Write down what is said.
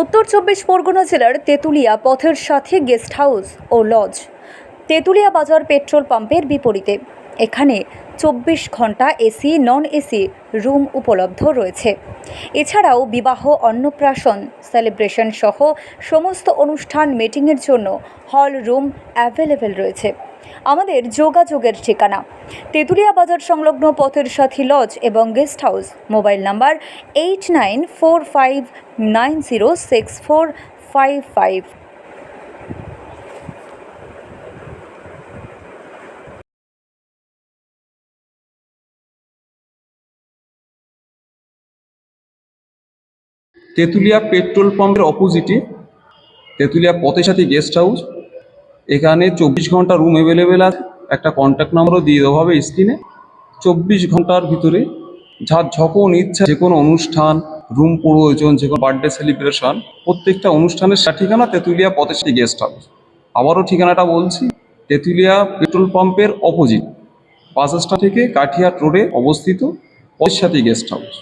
উত্তর চব্বিশ পরগনা জেলার তেঁতুলিয়া পথের সাথে গেস্ট হাউস ও লজ। তেঁতুলিয়া বাজার পেট্রোল পাম্পের বিপরীতে। এখানে চব্বিশ ঘণ্টা এসি, নন এসি রুম উপলব্ধ রয়েছে। এছাড়াও বিবাহ অন্নপ্রাশন সেলিব্রেশন সহ সমস্ত অনুষ্ঠান মিটিংয়ের জন্য হল রুম অ্যাভেলেবেল রয়েছে। আমাদের যোগাযোগের ঠিকানা। তেঁতুলিয়া বাজার সংলগ্ন পথের সাথী লজ এবং guest house. Mobile number eight nine four five nine zero six four five five. Tentulia petrol পাম্পের অপোজিটে তেঁতুলিয়া পথে সাথী গেস্ট হাউস এখানে চব্বিশ ঘণ্টা রুম অ্যাভেলেবেল আছে। একটা কন্ট্যাক্ট নাম্বারও দিয়ে দেওয়া হবে স্ক্রিনে চব্বিশ ঘণ্টার ভিতরে যার যখন ইচ্ছা যে কোনো অনুষ্ঠান রুম প্রয়োজন, যে কোনো বার্থডে সেলিব্রেশন প্রত্যেকটা অনুষ্ঠানের ঠিকানা তেঁতুলিয়া সাথী গেস্ট হাউস আবারও ঠিকানাটা বলছি, তেঁতুলিয়া পেট্রোল পাম্পের অপোজিট বাস থেকে কাঠিয়াট রোডে অবস্থিত পথের গেস্ট হাউস